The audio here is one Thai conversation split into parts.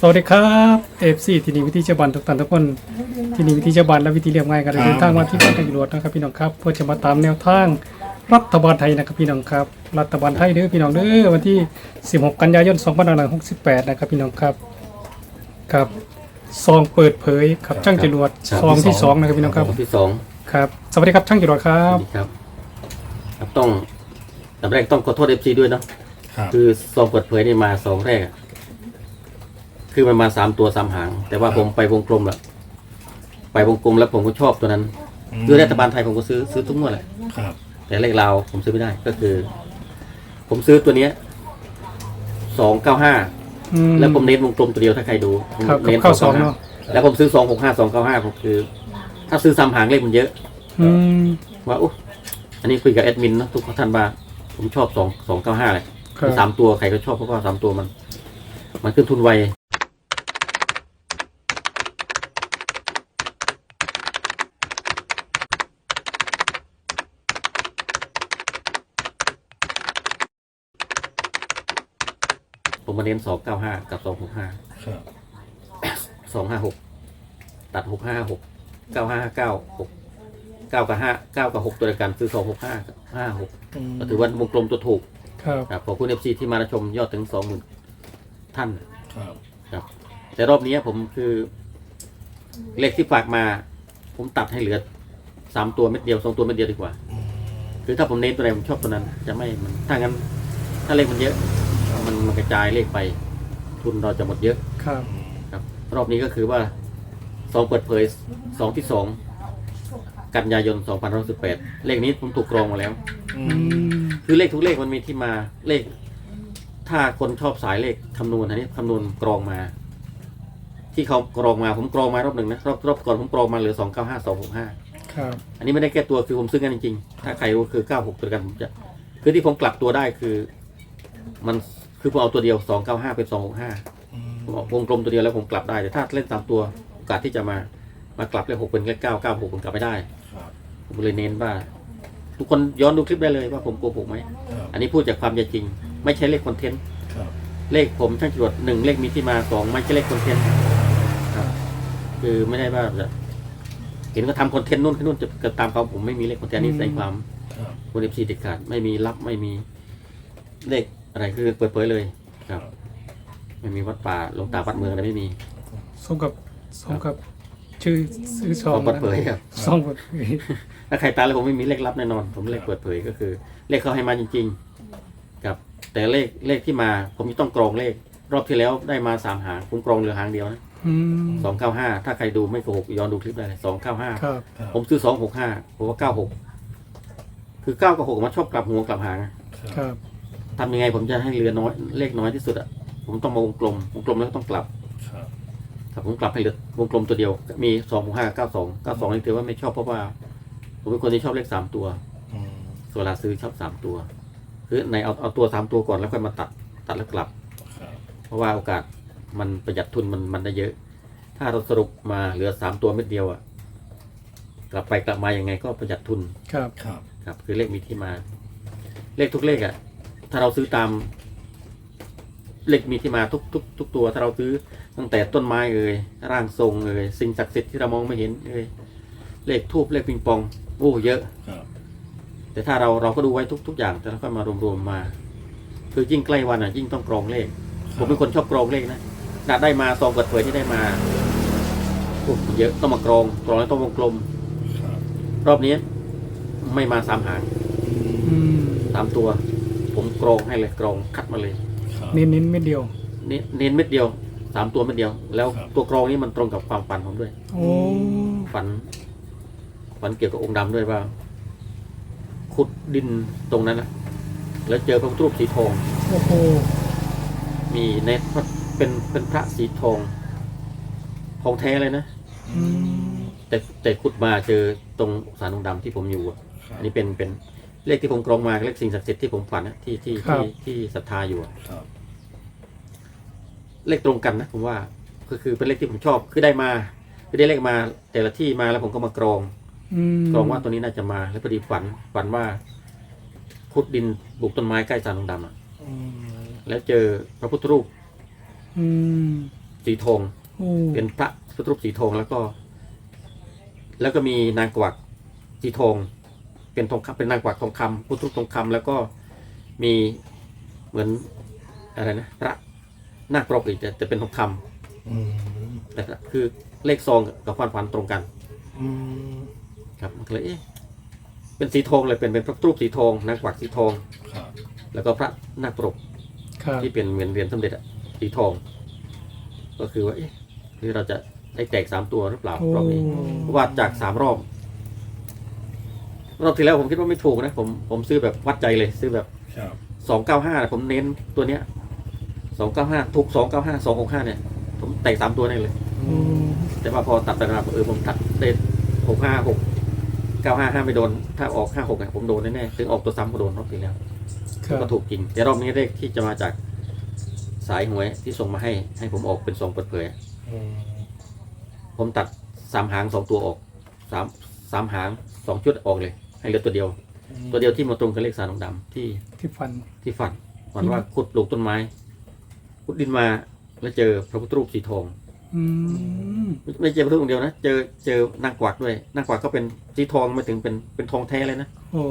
สวัสดีครับเอฟซีที่นี่วิธีเจ้าบันทุกท่านทุกคนที่นี่วิธีเจ้าบันและวิธีเรียบง่ายกันครับเดินทางมาที่บ้านตำรวจนะครับพี่น้องครับเพื่อจะมาตามแนวทางรัฐบาลไทยนะครับพี่น้องครับ รัฐบาลไทยเด้อพี่น้องเด้อวันที่ 16 กันยายน2568นะครับพี่น้องครับครับซองเปิดเผยครับช่างจรวดครับซองที่ที่สสอองงนะครับพี่น้องครับที่สองครับสวัสดีครับช่างจรวดครัสบวัสดีครับครับต้องแต่แรกต้องขอโทษเอฟซีด้วยเนาะครับคือซองเปิดเผยนี่มาสองแรกอะ คือมันมาสามตัวสามหาง แต่ว่าผมไปวงกลมแล้วไปวงกลมแล้วผมก็ชอบตัวนั้น คือรัฐบาลไทยผมก็ซื้อซื้อทุกงวดแหละครับ แต่เลขลาวผมซื้อไม่ได้ก็คือ ผมซื้อตัวเนี้ยสองเก้าห้าอืม แล้วผมเน้นวงกลมตัวเดียวถ้าใครดูผมครับเน้นเข้าสองเนาะแล้วผมซื้อสองหกห้าสองเก้าห้าผมคือ ถ้าซื้อซ้ำหางเลขมันเยอะ อืมว่าอุ๊ยอันนี้คุยกับแอดมินเนอะทุกท่านว่าผมชอบสองสองเก้าห้าเลยครับ สามตัวใครก็ชอบเพราะว่าสามตัวมัน มันขึ้นทุนไว ผมมาเน้นสองเก้าห้ากับสองหกห้าครับสองห้าหกตัดหกห้าหกเก้าห้าเก้าหกเก้ากับห้าเก้ากับหกตัวเดียวกันซื้อสองหกห้าห้าหกก็ถือว่าวงกลมตัวถูกครับครับขอบคุณเอฟซีที่มารับชมยอดถึงสองหมื่นท่านครับครับ แต่รอบนี้ผมคือเลขที่ฝากมา ผมตัดให้เหลือสามตัวเม็ดเดียวสองตัวเม็ดเดียวดีกว่า คือถ้าผมเน้นตัวไหนผมชอบตัวนั้น จะไม่มันถ้างั้น ถ้าเลขมันเยอะ มันมันกระจายเลขไปทุนเราจะหมดเยอะครับครับ รอบนี้ก็คือว่าสองเปิดเผยสองที่สองกันยายนสองพันสิบแปดเลขนี้ผมถูกกรองมาแล้ว อือืมมคือเลขทุกเลขมันมีที่มาเลข ถ้าคนชอบสายเลขคำนวณอันนี้คำนวณกรองมา ที่เขากรองมาผมกรองมารอบหนึ่งนะรอบรอบก่อนผมกรองมาเหลือสองเก้าห้าสองหกห้าครับอันนี้ไม่ได้แก้ตัวคือผมซื้อกันจริงๆถ้าใครรู้คือเก้าหกตัวกันผมจะคือที่ผมกลับตัวได้คือ มันคือผมเอาตัวเดียวสองเก้าห้าเป็นสองหกห้าผมเอาวงกลมตัวเดียวแล้วผมกลับได้แต่ถ้าเล่นตามตัวโอกาสที่จะมามากลับเลขหกเป็นเลขเก้าเก้าหกผมกลับไม่ได้ครับผมเลยเน้นว่า ทุกคนย้อนดูคลิปได้เลยว่าผมโกหกไหมครับอันนี้พูดจากความเป็นจริง ไม่ใช่เลขคอนเทนต์ครับเลขผมช่างจรวดหนึ่งเลขมีที่มาสองไม่ใช่เลขคอนเทนต์ครับคือไม่ได้ว่าจะเห็นก็ทำคอนเทนต์นู่นนู่นจะเกิดตามเขาผมไม่มีเลขคอนเทนต์นี่ในความครับคุณเอฟซีเด็ดขาดไม่มีรับไม่มีเลข อะไรคือเปิดเผยเลยครับไม่มีวัดป่าหลวงตาวัดเมืองอะไรไม่มีสมกับสมกับชื่อซื้อซองต้องเปิดเผยครับซองเปิดเผยถ้าใครตามแล้วผมไม่มีเลขลับแน่นอน ผมเลขเปิดเผยก็คือ เลขเขาให้มาจริง ๆ ครับ แต่เลขเลขที่มา ผมจะต้องกรองเลข รอบที่แล้วได้มาสามหางผมกรองเหลือหางเดียวนะอืมสองเก้าห้าถ้าใครดูไม่โกหกย้อนดูคลิปได้เลยสองเก้าห้าครับครับผมซื้อสองหกห้าผมว่าเก้าหกคือเก้ากับหกมันชอบกลับหัวกลับหางครับ ทำยังไงผมจะให้เรือน้อยเลขน้อยที่สุดอะผมต้องมาวงกลมวงกลมแล้วก็ต้องกลับครับครับผมกลับให้เหลือวงกลมตัวเดียว มีสองหกห้าเก้าสองเก้าสองนี่ถือว่าไม่ชอบเพราะว่า ผมเป็นคนที่ชอบเลขสามตัวอืมเวลาซื้อชอบสามตัว คือในเอาเอาตัวสามตัวก่อนแล้วค่อยมาตัดตัดแล้วกลับ ครับเพราะว่าโอกาสมันประหยัดทุนมันมันได้เยอะ ถ้าเราสรุปมาเหลือสามตัวเม็ดเดียวอะกลับไปกลับมายังไงก็ประหยัดทุน ครับ ครับ ครับคือเลขมีที่มา เลขทุกเลขอะ ถ้าเราซื้อตามเลขมีที่มาทุกทุกทุกตัว ถ้าเราซื้อตั้งแต่ต้นไม้เอ่ยร่างทรงเอ่ยสิ่งศักดิ์สิทธิ์ที่เรามองไม่เห็นเอ่ยเลขทูบเลขปิงปองโอ้เยอะครับแต่ถ้าเราเราก็ดูไว้ทุกทุกอย่างแต่แล้วก็มารวมๆมา คือยิ่งใกล้วันอะ ยิ่งต้องกรองเลข ผมเป็นคนชอบกรองเลขนะนาได้มาซองเปิดเผยที่ได้มาโอ้เยอะต้องมากรองกรองแล้วต้องวงกลมครับรอบนี้ไม่มาสามหางอืมสามตัว ผมกรองให้เลยกรองคัดมาเลยครับ เน้นเน้นเม็ดเดียว เน้นเน้นเม็ดเดียวสามตัวเม็ดเดียว แล้วครับ ตัวกรองนี้มันตรงกับความฝันผมด้วย โอ้ฝัน ฝันเกี่ยวกับองค์ดำด้วยว่า ขุดดินตรงนั้นนะแล้วเจอพระพุทธรูปสีทอง โอ้โหมีในพระเป็นเป็นพระสีทองทองแท้เลยนะ อืมแต่แต่ขุดมาเจอตรงสารองค์ดำที่ผมอยู่อะครับอันนี้เป็นเป็น เลขที่ผมกรองมาเลขสิ่งศักดิ์สิทธิ์ที่ผมฝันนะที่ที่ที่ที่ศรัทธาอยู่อะครับ เลขตรงกันนะผมว่าก็คือเป็นเลขที่ผมชอบคือได้มาคือได้เลขมา แต่ละที่มาแล้วผมก็มากรอง อืมกรองว่าตัวนี้น่าจะมาแล้วพอดีฝันฝันว่าขุดดินปลูกต้นไม้ใกล้สารองค์ดำอะอืมแล้วเจอพระพุทธรูปอืมเจสีทอง โอ้เป็นพระพุทธรูปสีทองแล้วก็ แล้วก็มีนางกวักสีทอง เป็นทองคำเป็นนางกวักทองคำพุทธรูปทองคำแล้วก็มีเหมือนอะไรนะพระนาคปรกอีกแต่แต่เป็นทองคำอืมแต่คือเลขซองกับความฝันตรงกันอืมครับมันก็เลยเอ๊ะเป็นสีทองเลยเป็นเป็นพระรูปสีทองนางกวักสีทองครับแล้วก็พระนาคปรกครับที่เป็นเหมือนเหรียญสมเด็จอะสีทอง ก็คือว่าเอ๊ะหรือเราจะได้แตกสามตัวหรือเปล่าโอ้รอบนี้เพราะว่าจากสามรอบ รอบที่แล้วผมคิดว่าไม่ถูกนะ ผมผมซื้อแบบวัดใจเลยซื้อแบบครับสองเก้าห้าผมเน้นตัวเนี้ยสองเก้าห้าถูกสองเก้าห้าสองหกห้าเนี่ย ผมแตกสามตัวนี่เลย อืมแต่ว่าพอตัดไปมาเออผมตัดได้หกห้าหกเก้าห้าห้าไม่โดน ถ้าออกห้าหกเนี่ยผมโดนแน่ๆถึงออกตัวซ้ำก็โดนรอบที่แล้ว ครับก็ถูกจริงแต่รอบนี้เลขที่จะมาจากสายหวยที่ส่งมาให้ ให้ผมออกเป็นสองเปิดเผย อืมผมตัดสามหางสองตัวออกสามสามหางสองชุดออกเลยให้ เหลือตัวเดียว ตัวเดียวที่มาตรงกับเลขสารดำๆที่ที่ฟันที่ฝันฝันว่าขุดปลูกต้นไม้ขุดดินมาแล้วเจอพระพุทธรูปสีทองอืมไม่ไม่เจอพระพุทธรูปองค์เดียวนะเจอเจอนางกวักด้วยนางกวักก็เป็นสีทองมาถึงเป็นเป็นทองแท้เลยนะโอ้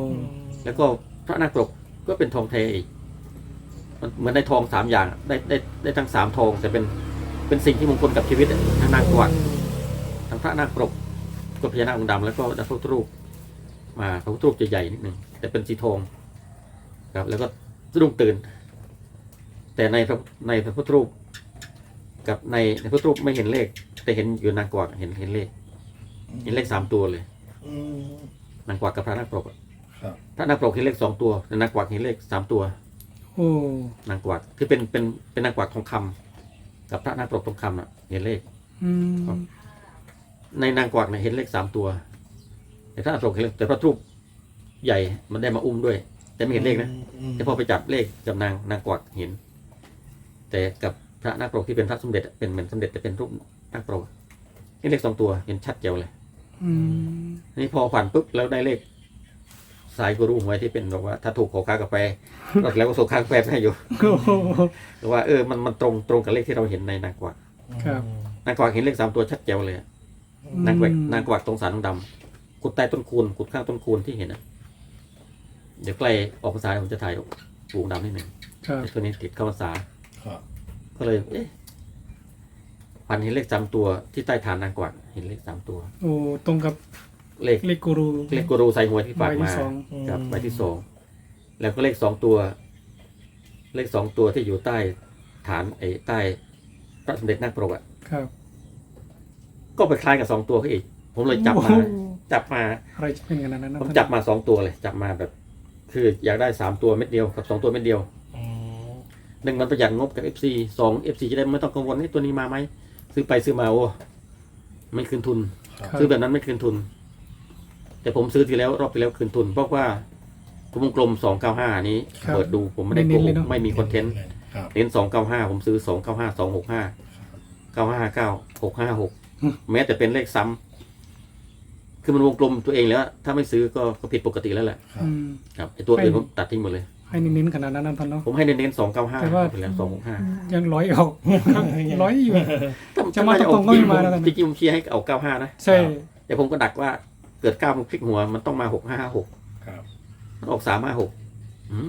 แล้วก็พระนาคปรกก็เป็นทองแท้อีกมันเหมือนได้ทองสามอย่างได้ได้ได้ทั้งสามทอง แต่เป็นเป็นสิ่งที่มงคลกับชีวิตอะทั้งนางกวักทั้งพระนาคปรกก็พญานาคองค์ดำแล้วก็พระพุทธรูป มาพระพุทธรูปจะใหญ่นิดหนึ่งแต่เป็นสีทองครับ แล้วก็สะดุ้งตื่น แต่ในพระในพระพุทธรูปกับในในพระพุทธรูปไม่เห็นเลข แต่เห็นอยู่นางกวักเห็นเห็นเลข เห็นเลขสามตัวเลยอืมนางกวักกับพระนาคปรกอะครับพระนาคปรกเห็นเลขสองตัวแต่นางกวักเห็นเลขสามตัวโอ้นางกวักคือเป็นเป็นเป็นนางกวักทองคำกับพระนาคปรกทองคำอะ เห็นเลขอืมในนางกวักเนี่ยเห็นเลขสามตัว แต่พระนาคปรกเห็นเลขแต่พระรูปใหญ่มันได้มาอุ้มด้วย แต่ไม่เห็นเลขนะมแต่พอไปจับเลขกับนางนางกวักเห็น แต่กับพระนาคปรกที่เป็นพระสมเด็จอะเป็นเหมือนสมเด็จแต่เป็นรูปนาคปรกเห็นเลขสองตัวเห็นชัดเจ๋วเลย อืมนี่พอฝันปุ๊บแล้วได้เลข สายกูรูหวยที่เป็นบอกว่า ถ้าถูกขอค้ากาแฟรถแล้วก็ส่งค้ากาแฟไปให้อยู่โอ้โห แต่ว่าเออมันมันตรงตรงกับเลขที่เราเห็นในนางกวักครับ นางกวักเห็นเลขสามตัวชัดเจ๋วเลยอะนางกวักนางกวักตรงสารดำๆ กุดใต้ต้นคูณกุดข้างต้นคูณที่เห็นอะเดี๋ยวใกล้ออกภาษาผมจะถ่ายปูดำนิดหนึ่งครับไอ้ตัวนี้ติดเข้าภาษาครับก็เลยเอ๊ะพันเห็นเลขสามตัวที่ใต้ฐานนางกวักเห็นเลขสามตัว โอ้ตรงกับเลขเลขกูรูเลขกูรูใส่หวยที่ฝากใบมาที่สองครับใบที่สองแล้วก็เลขสองตัว เลขสองตัวที่อยู่ใต้ฐานไอ้ใต้พระสมเด็จนาคปรกอะครับ ก็ไปคล้ายกับสองตัวเขาอีก ผมเลยจับมาโอ้โห จับมาอะไรจะเป็นขนาดนั้นนะผมจับมาสองตัวเลย จับมาแบบ คืออยากได้สามตัวเม็ดเดียวกับสองตัวเม็ดเดียวอืมหนึ่งมันประหยัดงบกับ FC สอง FC จะได้ไม่ต้องกังวลให้ตัวนี้มาไหมซื้อไปซื้อมาโอ้ไม่คืนทุนครับซื้อแบบนั้นไม่คืนทุน แต่ผมซื้อทีแล้วรอบที่แล้วคืนทุน เพราะว่าผมวงกลมสองเก้าห้านี้ครับเปิดดูผมไม่ได้โกเน้นๆหเลยกเนอะไม่มีคอนเทนต์ครับเน้นสองเก้าห้าผมซื้อสองเก้าห้าสองหกห้าเก้าห้าเก้าหกห้าหกแม้แต่เป็นเลขซ้ำ คือมันวงกลมตัวเองแล้ว ถ้าไม่ซื้อก็ก็ผิดปกติแล้วแหละครับอืม ครับไอตัวอื่นให้ผมตัดทิ้งหมดเลย ให้เน้นๆขนาดนั้นนะท่านเนาะ ผมให้เน้นๆสองเก้าห้าแต่ว่า ไปแล้วสองหกห้ายังร้อยออกร้อยอยู่ จะมาจะตรงๆก็ไม่มาแล้วกัน จริงๆผมเชียร์ให้เอาเก้าห้านะใช่ แต่ผมก็ดักว่าเกิดเก้ามันพลิกหัวมันต้องมาหกห้าหกครับ มันออกสามห้าหก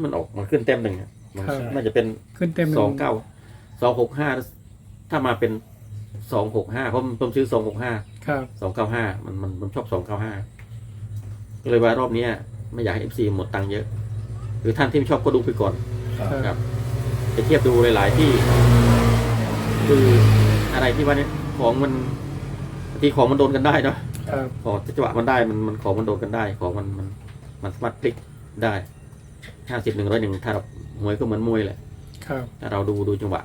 มันออกมันขึ้นเต็มหนึ่งอะมันครับ น่าจะเป็น ขึ้นเต็มลย สองเก้าสองหกห้าถ้ามาเป็นสองหกห้าผมผมซื้อสองหกห้า ครับ สองเก้าห้ามันมันมันชอบสองเก้าห้าก็เลยว่ารอบเนี้ย ไม่อยากให้เอฟซีหมดตังค์เยอะ หรือท่านที่ไม่ชอบก็ดูไปก่อนครับ ครับไปเทียบดูหลาย ๆ ที่ คืออะไรที่ว่าเนี่ยของมันบางทีของมันโดนกันได้เนาะ ครับ ของจังหวะมันได้มันมันของมันโดนกันได้ ของมันมันมันสามารถพลิกได้ห้าสิบหนึ่งร้อยหนึ่งถ้าเราหวยก็เหมือนมวยแหละครับ ถ้าเราดูดูจังหวะ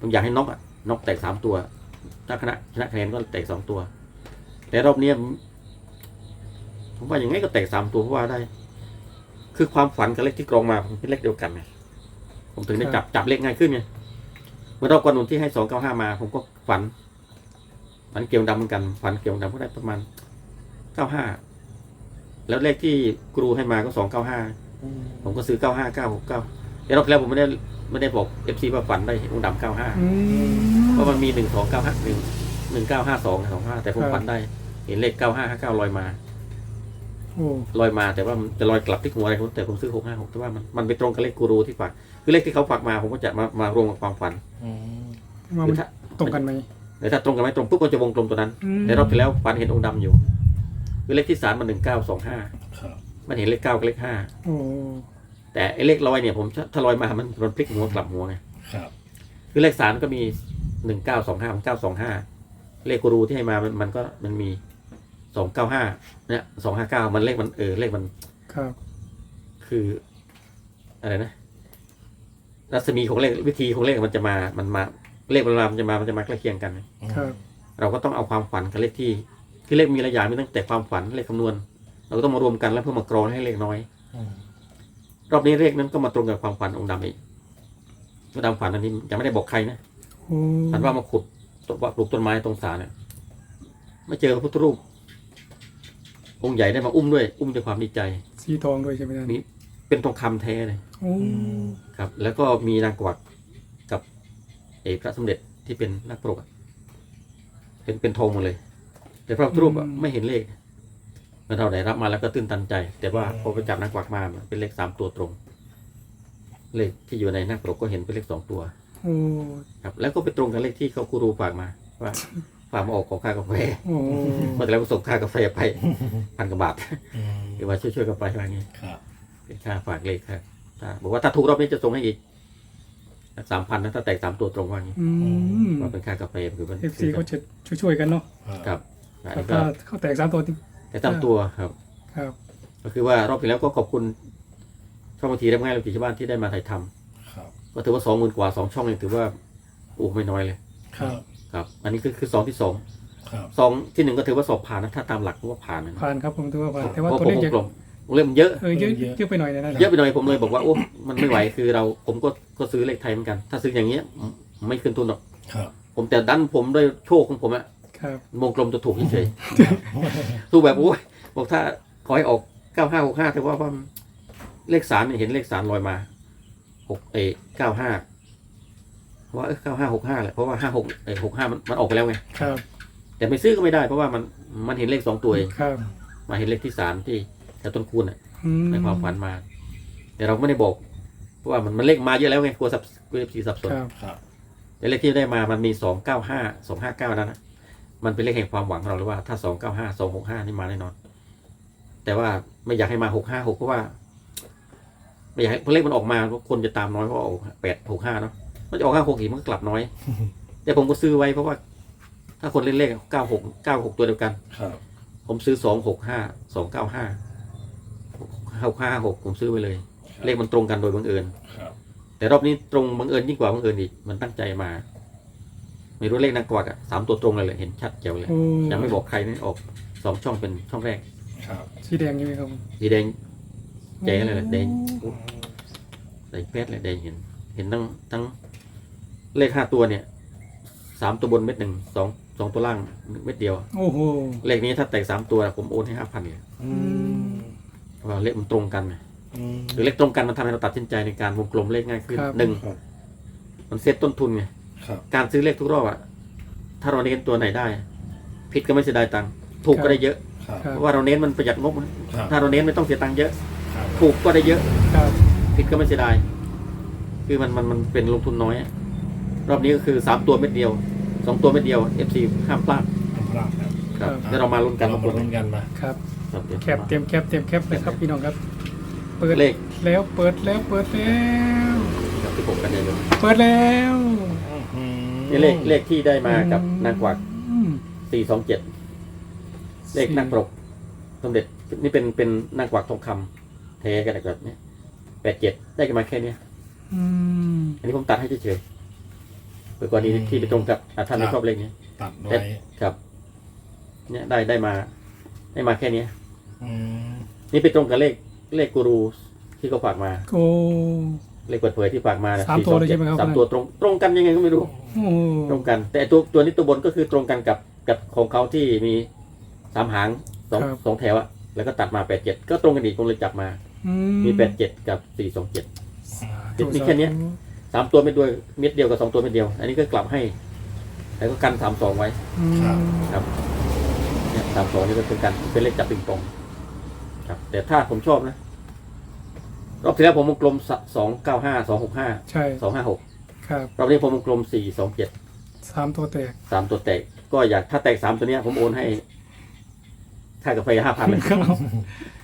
ต้องอยากให้น็อกอะน็อกแตกสามตัว ถ้าคณะชนะคะแนนก็แตกสองตัว แต่รอบเนี้ยผมว่าอย่างไงก็แตกสามตัวเพราะว่าได้ คือความฝันกับเลขที่กรองมามันเป็นเลขเดียวกันไงผมถึงได้จับจับเลขง่ายขึ้นไงเมื่อรอบก่อนหนุนที่ให้สองเก้าห้ามา ผมก็ฝัน ฝันเกี่ยวดำเหมือนกัน ฝันเกี่ยวดำก็ได้ประมาณเก้าห้าแล้วเลขที่ครูให้มาก็สองเก้าห้าอืมผมก็ซื้อเก้าห้าเก้าหกเก้าแต่รอบที่แล้วผมไม่ได้ไม่ได้บอกเอฟซีว่าฝันได้องค์ดำเก้าห้าอืม เพราะมันมีหนึ่งสองเก้าห้าหนึ่งหนึ่งเก้าห้าสองสองห้าแต่ผมครับฝันได้ เห็นเลขเก้าห้าห้าเก้าลอยมาโอ้ลอยมาแต่ว่ามันจะลอยกลับที่หัวอะไรผมแต่ผมซื้อหกห้าหกแต่ว่ามันมันไปตรงกับเลขกูรูที่ฝากคือเลขที่เขาฝากมาผมก็จะมามารวมกับความฝันอืมว่าคืมันอถ้าตรงกันไหมแต่ถ้าตรงกันไม่ตรงปุ๊บก็จะวงกลมตัวนั้น อืมในรอบที่แล้วฝันเห็นองค์ดำอยู่ คือเลขที่สามมันหนึ่งเก้าสองห้าครับมันเห็นเลขเก้ากับเลขห้าโอ้แต่ไอ้เลขลอยเนี่ยผมถ้าลอยมามันมันพลิกหัวกลับหัวไง ครับ คือเลขสามก็มี หนึ่งเก้าสองห้าเก้าสองห้าเลขกูรูที่ให้มามันมันก็มันมีสองเก้าห้าเนี่ยสองห้าเก้ามันเลขมันเออเลขมันครับ คือ อะไรนะรัศมีของเลขวิธีของเลขมันจะมา มันมา เลขมันมามันจะมามันจะมาใกล้เคียงกัน ครับ เราก็ต้องเอาความฝันกับเลขที่คือเลขมีหลายอย่างมีตั้งแต่ความฝันเลขคำนวณ เราก็ต้องมารวมกันแล้วเพื่อมากรองให้เลขน้อยอืมรอบนี้เลขนั้นก็มาตรงกับความฝันองค์ดำอีกองค์ดำฝันอันนี้ยังไม่ได้บอกใครนะ โอ้ฝันว่ามาขุดต้นว่าปลูกต้นไม้ตรงสาเนี่ยไม่เจอพระพุทธรูป องค์ใหญ่ได้มาอุ้มด้วย อุ้มด้วยความดีใจสีทองด้วยใช่ไหมท่านมีเป็นทองคำแท้เลยโอ้ครับ แล้วก็มีนางกวักกับเอกพระสมเด็จที่เป็นนักปรกอะเป็นเป็นทองหมดเลย แต่พระพุทธรูปอะไม่เห็นเลขเมื่อเราได้รับมาแล้วก็ตื่นตันใจ แต่ว่าพอไปจับนางกวักมามันเป็นเลขสามตัวตรง เลขที่อยู่ในนักปรกก็เห็นเป็นเลขสองตัว โอ้ครับ แล้วก็ไปตรงกับเลขที่เขากูรูฝากมา ว่าฝากมาออกของค่ากาแฟโอ้เมื่อแล้วก็ส่งค่ากาแฟไปพันกว่าบาทอืมหรือว่าช่วยๆกันไปว่างี้ครับ เป็นค่าฝากเลขครับถ้าบอกว่าถ้าถูกรอบนี้จะส่งให้อีกสามพันนะถ้าแตกสามตัวตรงว่างี้อืมว่าเป็นค่ากาแฟคือมันเอฟซีเขาจะช่วยๆกันเนาะครับอันนี้ก็ถ้าเขาแตกสามตัวจริงแต่ตามตัวครับ ครับ ก็คือว่ารอบที่แล้วก็ขอบคุณช่องบางทีได้ง่ายเลยที่ชาวบ้านที่ได้มาถ่ายทำครับ ก็ถือว่าสองหมื่นกว่าสองช่องเลยถือว่าโอ้ไม่น้อยเลย ครับ ครับ อันนี้คือคือสองที่สองครับสองที่หนึ่งก็ถือว่าสอบผ่านนะถ้าตามหลักก็ว่าผ่านนะผ่านครับผมถือว่าผ่านแต่เพว่าราะตัวผมเลขวเยงกลอะมวงเล่มเยอะ เออเยอะเยอะไปหน่อยนะนั่นเยอะไปหน่อยผมเลยบอกว่าโอ้ มันไม่ไหวคือเราผมก็ก็ซื้อเลขไทยเหมือนกัน ถ้าซื้ออย่างเงี้ยไม่ขึ้นทุนหรอก ครับ ผมแต่ดันผมด้วยโชคของผมอะครับ วงกลมจะถูกเฉยๆ ถูกแบบโอ้ยบอกถ้าขอให้ออกเก้าห้าหกห้าแต่ว่าว่าเลขสามเนี่ยเห็นเลขสามลอยมา หกเอเก้าห้าว่าเออเก้าห้าหกห้าแหละเพราะว่าห้าหกเอหกห้ามันมันออกไปแล้วไงครับ แต่ไม่ซื้อก็ไม่ได้ เพราะว่ามันมันเห็นเลขสองตัวเองครับมาเห็นเลขที่สามที่แถวต้นคูณอะอืมในความฝันมา แต่เราไม่ได้บอก เพราะว่ามันมันเลขมาเยอะแล้วไงกลัวสับกลัวสีสับสนครับครับแต่เลขที่ได้มามันมีสองเก้าห้าสองห้าเก้านั้นนะมันเป็นเลขแห่งความหวังของเราเลยว่าถ้าสองเก้าห้าสองหกห้านี่มาแน่นอน แต่ว่าไม่อยากให้มาหกห้าหกเพราะว่า ไม่อยากให้เพราะเลขมันออกมาคนจะตามน้อยเพราะว่าออกแปดหกห้าเนาะมันจะออกห้าหกอีกมันก็กลับน้อย แต่ผมก็ซื้อไว้เพราะว่า ถ้าคนเล่นเลขเก้าหกเก้าหกตัวเดียวกัน ครับ ผมซื้อสองหกห้าสองเก้าห้าหกห้าหกผมซื้อไว้เลย เลขมันตรงกันโดยบังเอิญครับ แต่รอบนี้ตรงบังเอิญยิ่งกว่าบังเอิญอีกมันตั้งใจมา ไม่รู้เลขนางกวักอะสามตัวตรงเลยเลยเห็นชัดเจ๋วเลยโอ้ยังไม่บอกใครนี่ออกสองช่องเป็นช่องแรก ครับ สีแดงใช่ไหมครับ สีแดง แจ๋เลยแหละแดงแดงแป๊ดเลยแดงเห็น เห็นทั้งทั้งเลขห้าตัวเนี่ยสามตัวบนเม็ดหนึ่งสองสองตัวล่างเม็ดเดียว โอ้โหเลขนี้ถ้าแตกสามตัวผมโอนให้ห้าพันเลยอืมเพราะว่าเลขมันตรงกันไงอืม หรือเลขตรงกันมันทำให้เราตัดสินใจในการวงกลมเลขง่ายขึ้นครับ หนึ่งครับ มันเซตต้นทุนไงครับการซื้อเลขทุกรอบอะถ้าเราเน้นตัวไหนได้ ผิดก็ไม่เสียดายตังค์ถูกก็ได้เยอะ ครับครับเพราะว่าเราเน้นมันประหยัดงบครับ ถ้าเราเน้นไม่ต้องเสียตังค์เยอะครับ ถูกก็ได้เยอะครับผิดก็ไม่เสียดาย คือมันมันมันเป็นลงทุนน้อยอะรอบนี้ก็คือสามตัวเม็ดเดียวสองตัวเม็ดเดียว FC ห้ามพลาดห้ามพลาดครับครับเดี๋ยวเรามาลุ้นกันเราว่ามาลุ้นกันมาครับ ครับเดี๋ยวแคปเตรียมแคปเตรียมแคปเลยครับพี่น้องครับ เปิดเลขแล้วเปิดแล้วเปิดแล้ว ครับที่ผมกันยายนเปิดแล้วอืมนี่เลขเลขที่ได้มากับนางกวัก อืม สี่สองเจ็ดเลขนักปรกสมเด็จนี่เป็นเป็นนางกวักทองคำ แท้กันแบบเนี้แปดเจ็ดได้กันมาแค่เนี้ยอืม อันนี้ผมตัดให้เฉยๆเปิดกรณีที่ไปตรงกับอะท่านไม่ชอบเลขนี้ตัดไว้ครับ เนี่ยได้ได้มา ได้มาแค่เนี้ยอืมนี่ไปตรงกับเลขเลขกูรูที่เขาฝากมา โอ้ เลขเปิดเผยที่ฝากมานะสามตัวเลยใช่ไหมครับ สามตัวตรงตรงกันยังไงก็ไม่รู้ โอ้ตรงกัน แต่ตัวตัวนี้ตัวบนก็คือตรงกันกับกับของเขาที่มีสามหางสองสองแถวอะแล้วก็ตัดมาแปดเจ็ดก็ตรงกันอีกผมเลยจับมา อืมีแปดเจ็ดกับสี่สองเจ็ดสาธมีแค่เนี้ย สามตัวเม็ดด้วยเม็ดเดียวกับสองตัวเม็ดเดียว อันนี้ก็กลับให้ แล้วก็กันสามสองไว้อืมครับ ครับเนี่ยสามสองนี่ก็เป็นการเป็นเลขจับปิงปองครับ แต่ถ้าผมชอบนะ รอบที่แล้วผมวงกลมสองเก้าห้าสองหกห้าใช่สองห้าหกครับรอบนี้ผมวงกลมสี่สองเจ็ดสามตัวแตกสามตัวแตก ก็อยากถ้าแตกสามตัวเนี้ยผมโอนให้ค่ากาแฟห้าพันเลย ครับ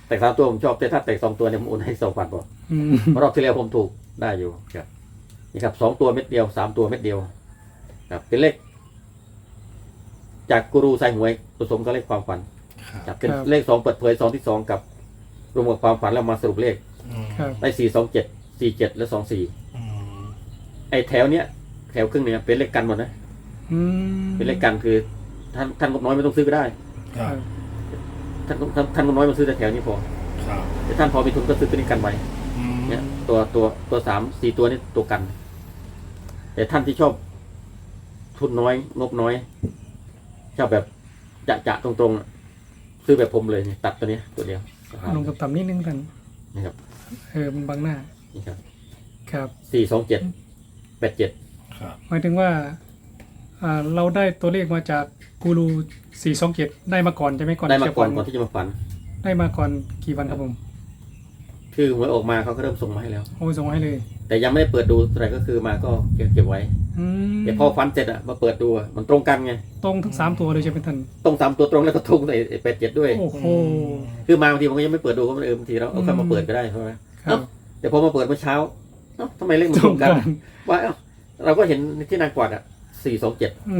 แตกสามตัวผมชอบ แต่ถ้าแตกสองตัวเนี่ยผมโอนให้สองพันพออืมเพราะรอบที่แล้วผมถูกได้อยู่ครับนี่ครับสองตัวเม็ดเดียวสามตัวเม็ดเดียว ครับเป็นเลข จากกูรูใส่หวยผสมกับเลขความฝันครับครับเป็นเลขสองเปิดเผยสองที่สองกับ รวมกับความฝันแล้วมาสรุปเลขอืมครับได้สี่สองเจ็ดสี่เจ็ดและสองสี่อืมไอ้แถวเนี้ยแถวครึ่งเนี่ยเป็นเลขกันหมดนะ อืมเป็นเลขกันคือท่านท่านงบน้อยไม่ต้องซื้อก็ได้ครับท่าน ท่านท่านงบน้อยมาซื้อแต่แถวนี้พอครับแต่ท่านพอมีทุนก็ซื้อตัวนี้กันไว้อืมเนี่ยตัวตัวตัวสามสี่ตัวนี่ตัวกัน แต่ท่านที่ชอบทุนน้อยงบน้อยชอบแบบจะจะตรงๆอะซื้อแบบผมเลยนี่ตัดตัวเนี้ยตัวเดียวลงกับต่ำนิดนึงกันนี่ครับเออมันบังหน้านี่ครับครับสี่สองเจ็ดแปดเจ็ดครับหมายถึงว่าอ่าเราได้ตัวเลขมาจาก กูรูสี่สองเจ็ดได้มาก่อนใช่ไหมก่อนได้มาจะก่อนฝัก่อนที่จะมาฝัน ได้มาก่อนกี่วันครับผม คือหวยออกมาเขาก็เริ่มส่งมาให้แล้วโอ้ยส่งให้เลย แต่ยังไม่ได้เปิดดูอะไรก็คือมาก็เก็บเก็บไว้อืมแต่พอฝันเสร็จอะมาเปิดดูอะมันตรงกันไงตรงทั้งสามตัวเลยใช่ไหมท่านตรงสามตัวตรงแล้วก็ตรงไอ้แปดเจ็ดด้วยโอ้โหคือมาบางทีผมก็ยังไม่เปิดดูก็มันเออบางทีเราเอาเข้ามาเปิดก็ได้ใช่ไหมครับแต่พอมาเปิดเมื่อเช้าเอ้าทำไมเลขมันตรงกันว่าเอ้าเราก็เห็นที่นางกวักอะสี่สองเจ็ดอื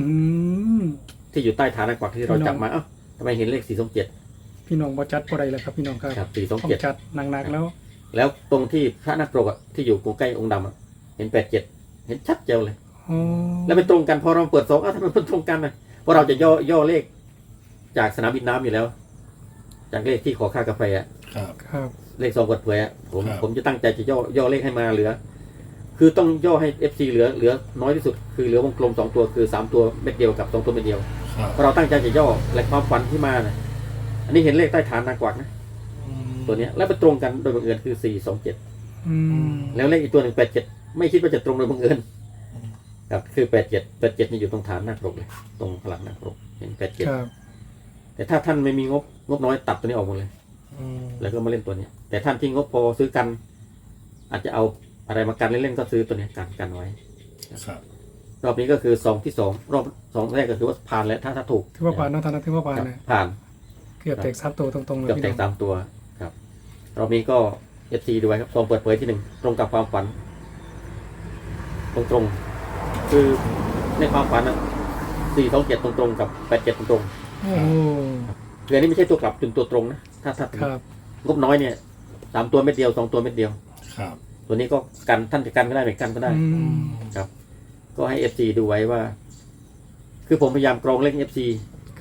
ม ที่อยู่ใต้ฐานนางกวักที่เราจับมาเอ้าทำไมเห็นเลขสี่สองเจ็ด พี่น้องบอจัดบ่ได้แล้วครับพี่น้องครับครับสี่สองต้องเจ็ดจัดหนักๆแล้ว แล้วตรงที่พระนักปรกอะที่อยู่ใกล้องค์ดำอะเห็นแปดเจ็ดเห็นชัดเจนเลย อ๋อแล้วไปตรงกันพอเราเปิดสองอ้าวทำไมมันตรงกันนะเพราะเราจะย่อย่อเลข จากสนามบินน้ำอยู่แล้ว จากเลขที่ขอค่ากาแฟอะครับ ครับ เลขสองเปิดเผยอะผมครับ ผมจะตั้งใจจะย่อย่อเลขให้มาเหลือ คือต้องย่อให้ FC เหลือเหลือน้อยที่สุด คือเหลือวงกลมสองตัวคือสามตัวเม็ดเดียวกับสองตัวเม็ดเดียวครับเพราะเราตั้งใจจะย่อและความฝันที่มานะอันนี้เห็นเลขใต้ฐานนางกวักนะอืมตัวเนี้ยแล้วไปตรงกันโดยบังเอิญคือสี่สองเจ็ดอืมแล้วเลขอีกตัวหนึ่งแปดเจ็ดไม่คิดว่าจะตรงโดยบังเอิญครับคือแปดเจ็ดแปดเจ็ดนี่อยู่ตรงฐานนาคปรกเลย ตรงพลังนาคปรกเห็นแปดเจ็ดครับแต่ถ้าท่านไม่มีงบงบน้อยตัดตัวนี้ออกหมดเลย อืมแล้วก็มาเล่นตัวเนี้ยแต่ท่านที่งบพอซื้อกัน อาจจะเอา อะไรมากันเล่นๆก็ซื้อตัวเนี้ยกันกันไว้ครับ รอบนี้ก็คือสองที่สองรอบสองแรกก็คือว่าผ่านแล้วถ้าถ้าถูกถือว่าผ่านเนาะท่านนะถือว่าผ่านครับนะผ่านเกือบแตกสามตัวตรงๆเลยเกือบพี่แตน้กองสามตัวครับ รอบนี้ก็เอฟซีดูไว้ครับซองเปิดเผยที่หนึ่งตรงกับความฝัน ตรงๆ คือในความฝันอะสี่สองเจ็ดตรงๆกับแปดเจ็ดตรงโอ้โหๆคืออันนี้ไม่ใช่ตัวกลับเป็นตัวตรงนะถ้าถ้าครับงบน้อยเนี่ยสามตัวเม็ดเดียวสองตัวเม็ดเดียว ครับ ตัวนี้ก็กันท่านจะกันก็ได้ไม่กันก็ได้ อืมก็ให้เอฟซีดูไว้ว่า คือผมพยายามกรองเลขเอฟซี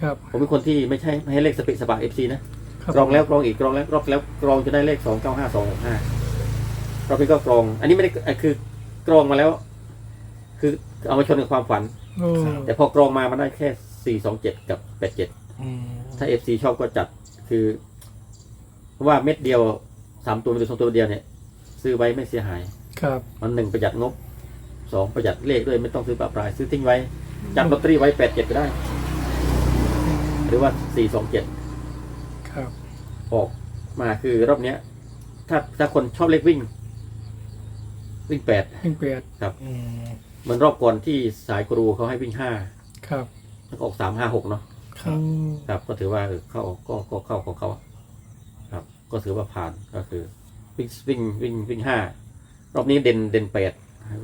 ครับผมเป็นคนที่ไม่ใช่ไม่ให้เลขสเปกสปาเอฟซีนะครับกรองแล้วกรองอีกกรองแล้วรอบแล้วกรองจะได้เลขสองเก้าห้าสองหกห้ารอบนี้ก็กรอง อันนี้ไม่ได้เอ่อคือกรองมาแล้ว คือเอามาชนกับความฝัน โอ้แต่พอกรองมามันได้แค่สี่สองเจ็ดกับแปดเจ็ดอืมถ้าเอฟซีชอบก็จัดคือเพราะว่าเม็ดเดียวสามตัวเป็นตัวสองตัวเดียวเนี่ย ซื้อไว้ไม่เสียหาย ครับ มันหนึ่งประหยัดงบสองประหยัดเลขด้วยไม่ต้องซื้อปลาปลาย ซื้อทิ้งไว้จับลอตเตอรี่ไว้แปดเจ็ดก็ได้ หรือว่าสี่สองเจ็ดครับ ออกมาคือรอบเนี้ย ถ้าถ้าคนชอบเลขวิ่ง วิ่งแปดยิ่งเปลียดอืมเหมันรอบก่อนที่สายกรูเขาให้วิ่งห้าครับแล้วก็ออกสามห้าหกเนาะ ครับโอ้ครับก็ถือว่าเออเข้าก็ก็เข้าของเขาครับ ก็ถือว่าผ่านก็คือ วิ่งวิ่งวิ่งวิ่งห้ารอบนี้เด่นเด่นแปด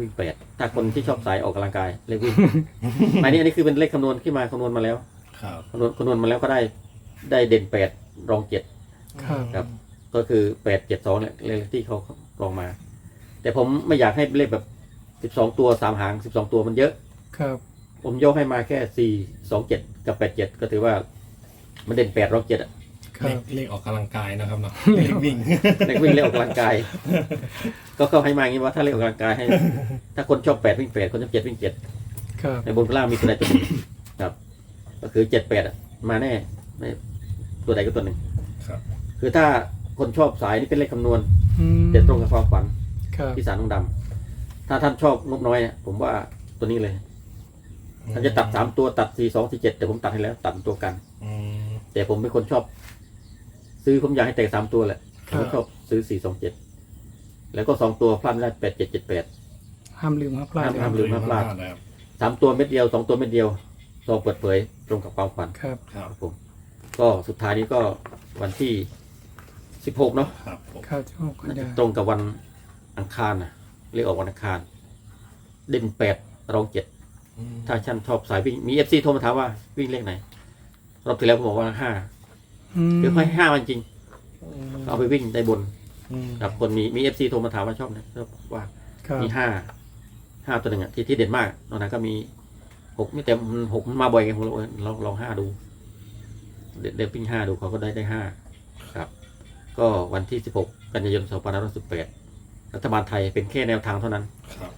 วิ่งแปดถ้าคนที่ชอบสายออกกำลังกายเลขวิ่ง อันนี้อันนี้คือเป็นเลขคำนวณที่มาคำนวณมาแล้วครับคำนวณคำนวณมาแล้วก็ได้ ได้เด่นแปดรองเจ็ดครับครับ ก็คือแปดเจ็ดสองเนี่ยเลขที่เขาลองมา แต่ผมไม่อยากให้เลขแบบสิบสองตัวสามหางสิบสองตัวมันเยอะ ครับ ผมโยกให้มาแค่สี่สองเจ็ดกับแปดเจ็ดก็ถือว่า มันเด่นแปดรองเจ็ดอะ ครัเลบขเลขออกกำลังกายนะครับเนาะเลขวิ่งเลขวิ่งเลขออกกำลังกาย ก็เข้าให้มาอย่างนี้ว่าถ้าเลขออกกำลังกายให้ ถ้าคนชอบแปดวิ่งแปดคนชอบเจ็ดวิ่งเจ็ดครับ ในบนกล่างมีตัวใดตัวหนึ่งครับ ก็คือเจ็ดแปดอะมาแน่ไม่ตัวใดก็ตัวหนึ่งครับ คือถ้าคนชอบสายนี่เป็นเลขคำนวณอืมจะตรงกับความฝันครับที่สารน้องดำถ้าท่านชอบงบน้อยเนี่ยผมว่าตัวนี้เลยท่านจะตัดสามตัวตัดสี่สองสี่เจ็ดแต่ผมตัดให้แล้วตัดตัวกัน อืมแต่ผมเป็นคนชอบ ซื้อผมอยากให้แตกสามตัวแหละผมก็ชอบซื้อสี่สองเจ็ดแล้วก็สองตัวพลาดไม่ได้แปดเจ็ดเจ็ดแปด ห้ามลืมห้ามพลาดเลยคห้ารับมลืม ห้ามพลาด นะครับสามตัวเม็ดเดียวสองตัวเม็ดเดียวซองเปิดเผยตรงกับความฝันครับ ครับ ครับผมก็สุดท้ายนี้ก็วันที่สิบหกเนาะครับผมครับโอ้กันยาตรงกับวันอังคารนะเรียกออกวันอังคาร เด่นแปดรองเจ็ดอืมถ้าฉันชอบสายวิ่งมีเอฟซีโทรมาถามว่าวิ่งเลขไหนรอบที่แล้วผมบอกว่าห้า อืมเดี๋ยวค่อยห้ามันจริงอืมเอาไปวิ่งได้บนอืมครับคนมีมีเอฟซีโทรมาถามว่าชอบไหนชอบว่าครับมีห้าห้าตัวหนึ่งอะที่ที่เด่นมากนอกนั้นก็มีหกไม่แต่มันหกมันมาบ่อยไงผมเลยลองลองห้าดู เด็ดเด็ดปิ้งห้าดูเขาก็ได้ได้ห้าครับ ก็วันที่สิบหกกันยายนสองพันห้าร้อยสิบแปดรัฐบาลไทยเป็นแค่แนวทางเท่านั้น ครับ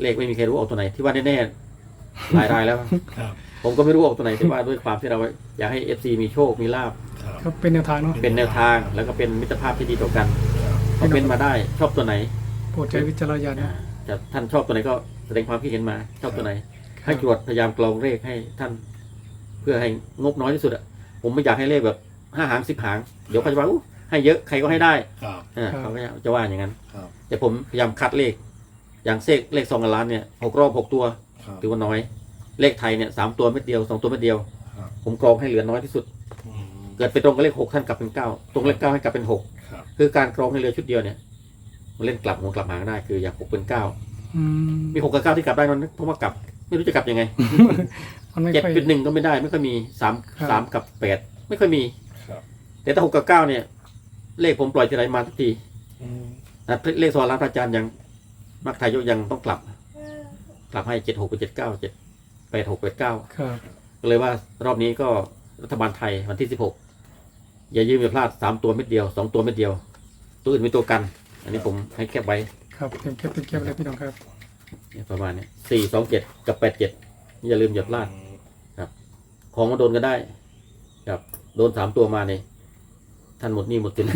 เลขไม่มีใครรู้ออกตัวไหนที่ว่าแน่ๆหลายรายแล้ว ครับ ผมก็ไม่รู้ออกตัวไหนที่ว่าด้วยความที่เราอยากให้เอฟซีมีโชคมีลาบครับครับเป็นแนวทางเนาะเป็นแนวทางแล้วก็เป็นมิตรภาพที่ดีต่อกันครับคอมเมนต์มาได้ชอบตัวไหนโปรดใช้วิจารณญาณอ่านะจะท่านชอบตัวไหนก็แสดงความคิดเห็นมาชอบตัวไหนครัให้บตรวจพยายามกรองเลขให้ท่าน เพื่อให้งบน้อยที่สุดอะผมไม่อยากให้เลขแบบห้าหางสิบหาง เดี๋ยวเขาจะว่าอู้ให้เยอะใครก็ให้ได้ครับอ่าเขาก็จะว่าอย่างนั้นครับแต่ผมพยายามคัดเลข อย่างเซกเลขสองล้านเนี่ยหกรอบหกตัวครับถือว่าน้อย เลขไทยเนี่ยสามตัวเม็ดเดียวสองตัวเม็ดเดียว ครับผมกรองให้เหลือน้อยที่สุด อืมเกิดไปตรงกับเลขหกท่านกลับเป็นเก้าตรงเลขเก้าให้กลับเป็นหกครับคือการกรองให้เหลือชุดเดียวเนี่ยมันเล่นกลับหัวกลับหางได้คืออยากหกเป็นเก้าอืมมีหกกับเก้าที่กลับได้นั้นเพราะว่ากลับ ไม่รู้จะกลับยังไงมันไม่เจ็ดค่อยเป็นหนึ่งก็ไม่ได้ ไม่ค่อยมีสามครับ สามกับแปดไม่ค่อยมี ครับแต่ถ้าหกกับเก้าเนี่ย เลขผมปล่อยทีไรมาทุกทีอืมนะเลขสวรรค์พระอาจารย์ยังมักทายกยังต้องกลับ กลับให้เจ็ดหกเป็นเจ็ดเก้าเจ็ด แปดหกแปดเก้าครับก็เลยว่ารอบนี้ก็รัฐบาลไทยวันที่สิบหกอย่ายืมอย่าพลาดสามตัวเม็ดเดียวสองตัวเม็ดเดียว ตัวอื่นเป็นตัวกัน อันนี้ผมให้แคบไว้ครับเต็มแคบเต็มแคบเลยพี่น้องครับเนี่ยประมาณเนี้สี่สองเจ็ดกับแปดเจ็ดอย่าลืมอย่าพลาดของมาโดนก็ได้ครับโดนสามตัวมาเนี่ยท่านหมดหนี้หมดสิน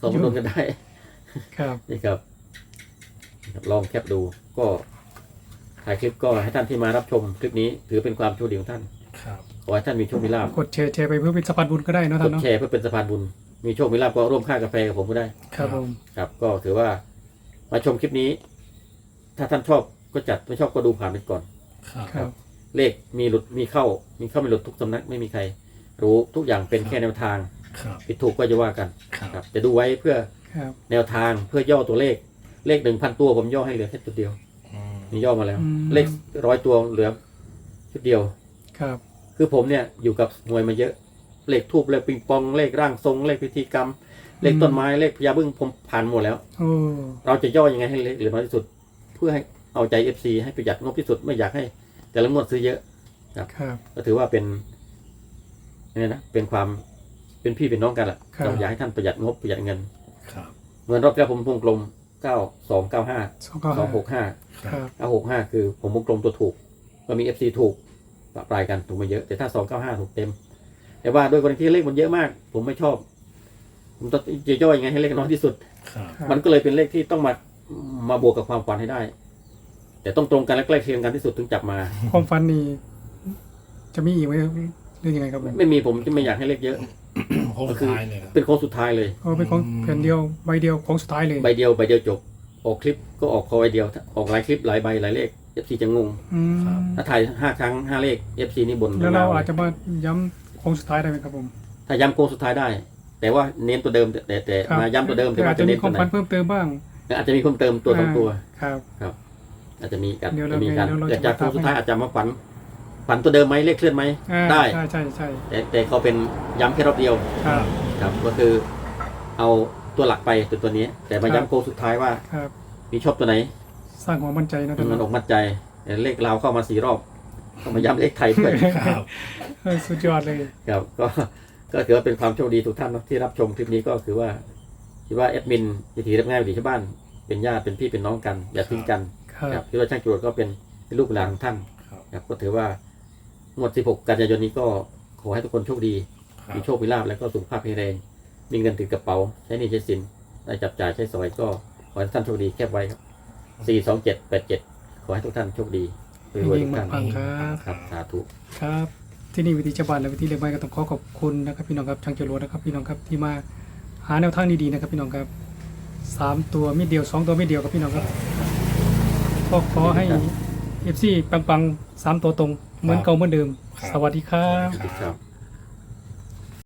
ของมาโดนก็ได้ ครับนี่ครับครับลองแคปดูก็ ถ่ายคลิปก็ให้ท่านที่มารับชมคลิปนี้ถือเป็นความโชคดีของท่านครับขอให้ท่านมีโชคมีลาภกดแชร์แชร์ไปเพื่อเป็นสะพานบุญก็ได้เนอะกท่านดเนาะแชร์เพื่อเป็นสะพานบุญ มีโชคมีลาภก็ร่วมค่ากาแฟกับผมก็ได้ ครับผมครับ ก็ถือว่ามาชมคลิปนี้ ถ้าท่านชอบก็จัดไม่ชอบก็ดูผ่านไปก่อน ครับครับ เลขมีหลุดมีเข้า มีเข้ามีหลุดทุกสำนักไม่มีใคร รู้ทุกอย่างเป็นแค่แนวทางครับผิดถูกก็จะว่ากันครับครับจะดูไว้เพื่อครับ แนวทางเพื่อย่อตัวเลขเลขหนึ่งพันตัวผมย่อให้เหลือแค่ตัวเดียวอืม นี่ย่อมาแล้ว อืม เลขร้อยตัวเหลือชุดเดียว ครับ คือผมเนี่ยอยู่กับหน่วยมาเยอะ เลขทูบเลขปิงปองเลขร่างทรงเลขพิธีกรรม เลขต้นไม้เลขพญาบึ้งผมผ่านหมดแล้ว โอ้ เราจะย่อยังไงให้เลขเหลือน้อยที่สุด เพื่อให้เอาใจเอฟซีให้ประหยัดงบที่สุดไม่อยากให้ แต่ละงวดซื้อเยอะ ครับ ก็ถือว่าเป็นนี่นะเป็นความเป็นพี่เป็นน้องกันแหละครับ เราอยากให้ท่านประหยัดงบประหยัดเงินครับเงินรอบที่แล้วผมวงกลม เก้าสองเก้าห้าสองเก้าสอห้างหกห้าครับเก้าหกห้าคือผมวงกลมตัวถูกก็มีเอฟซีถูกปะปลายกันถูกมาเยอะ แต่ถ้าสองเก้าห้าถูกเต็ม แต่ว่าด้วยกรณีที่เลขมันเยอะมาก ผมไม่ชอบ ผมต้องจะย่อยยังไงให้เลขน้อยที่สุดครับครับมันก็เลยเป็นเลขที่ต้องมามาบวกกับความฝันให้ได้ แต่ต้องตรงกันและใกล้เคียงกันที่สุดถึงจับมา ความฝันนี่จะมีอีกไหมหรือยังไงครับผมไม่มีผมจะไม่อยากให้เลขเยอะ โค้งสุดท้ายเลยครับ เป็นโค้งสุดท้ายเลยเอาเป็นของอืม แผ่นเดียวใบเดียวของสุดท้ายเลยใบเดียวใบเดียวจบ ออกคลิปก็ออกคอใบเดียวออกหลายคลิปหลายใบหลายเลขเอฟซีจะงง อืมถ้าถ่ายห้าครั้งห้าเลขเอฟซีนี่บนแล้วเรายอาจจะมาย้ำของสุดท้ายได้ไหมครับผมถ้าย้ำโค้งสุดท้ายได้ แต่ว่าเน้นตัวเดิมแต่แต่แต่ครับมาย้ำตัวเดิมแต่อาว่าจจะจะมีเน้นควาตัวมไหนฝันเพิ่มเติมบ้าง อาจจะมีเพิ่มเติมตัวสองตัว ครับ อาจจะมีกันเดี๋ยวเราจะมีกันเดี๋ยวเราแต่จะจากมาโค้งตามสุดท้ายอาจจะมาฝัน ฝันตัวเดิมไหมเลขเคลื่อนไหมอ่าได้ ใช่ใช่ใช่แต่แต่เขาเป็นย้ำแค่รอบเดียวครับ ครับก็คือเอาตัวหลักไปตัวตัวนี้ แต่มาครับย้ำโค้งสุดท้ายว่าครับ มีชอบตัวไหนสร้างความมั่นใจนะท่านมันออกมั่นใจแต่เลขลาวเข้ามาสี่รอบก็มาย้ำเลขไทยด้วย ครับ เออสุดยอดเลย ครับก็ก็ถือว่าเป็นความโชคดีทุกท่านเนอะที่รับชมคลิปนี้ก็คือว่าคิดว่าแอดมินวิถีเรียบง่ายวิถีชาวบ้าน เป็นญาติเป็นพี่เป็นน้องกันอย่าทิ้งกันครับ ครับคิดว่าช่างจรวดก็เป็นเป็นลูกหลานของท่านครับ ครับก็ถือว่า งวด 16 กันยายนนี้ก็ขอให้ทุกคนโชคดี ครับมีโชค มีลาภและก็สุขภาพแข็งแรง มีเงินติดกระเป๋า ใช้หนี่ใช้สินได้จับจ่ายใช้สอยก็ขอให้ท่านโชคดีแคบไว้ครับสี่สองเจ็ดแปดเจ็ดขอให้ทุกท่านโชคดีรวยๆเฮทุงกๆท่านปังๆครับ ครับ สาธุ ครับ ที่นี่วิธีชาวบ้านและวิธีเลี้ยงไม้ก็ต้องขอขอบคุณนะครับพี่น้องครับช่างจรวดนะครับพี่น้องครับที่มาหาแนวทางดีๆนะครับพี่น้องครับสามตัวมิดเดียวสองตัวมิดเดียวครับพี่น้องครับก็ขอให้เอฟซีปังๆสามตัวตรง เหมือนเก่าเหมือนเดิมสวัสดีครับครับครับ